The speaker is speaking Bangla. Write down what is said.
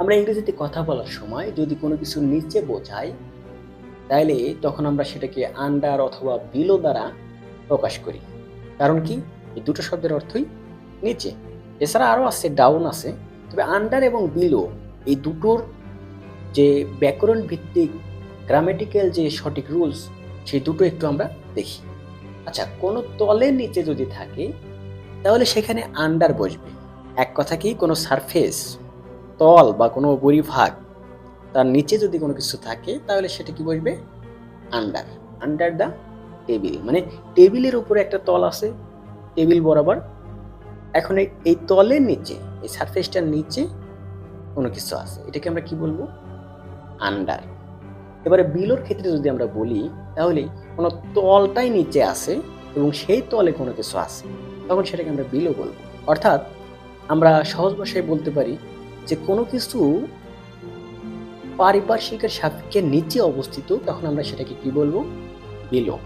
আমরা ইংরেজিতে কথা বলার সময় যদি কোনো কিছু নিচে বোঝাই তাহলে তখন আমরা সেটাকে আন্ডার অথবা বিলো দ্বারা প্রকাশ করি। কারণ কি? এই দুটো শব্দের অর্থই নিচে। এছাড়া আরও আছে ডাউন আছে। তবে আন্ডার এবং বিলো এই দুটোর যে ব্যাকরণ ভিত্তিক গ্রামেটিক্যাল যে সঠিক রুলস সেই দুটো একটু আমরা দেখি। আচ্ছা কোনো তলের নিচে যদি থাকে, তাহলে সেখানে আন্ডার বসবে। এক কথা কি কোনো সারফেস তল বা কোনো পরিভাগ তার নিচে যদি কোনো কিছু থাকে, তাহলে সেটা কি বসবে? আন্ডার আন্ডার দ্য টেবিল মানে টেবিলের উপরে একটা তল আছে টেবিল বরাবর। এখন এই- এই তলের নিচে, এই সারফেসটার নিচে কোনো কিছু আছে। এটাকে আমরা কি বলব? আন্ডার এবারে বিলোর ক্ষেত্রে যদি আমরা বলি, তাহলে কোনো তলটাই নিচে আছে এবং সেই তলে কোনো কিছু আছে, তখন সেটাকে আমরা বিলো বলব। অর্থাৎ আমরা সহজ ভাষায় বলতে পারি যে কোনো কিছু পারিপার্শ্বিকের সাপেক্ষে নিচে অবস্থিত তখন আমরা সেটাকে কি বলব? বিলো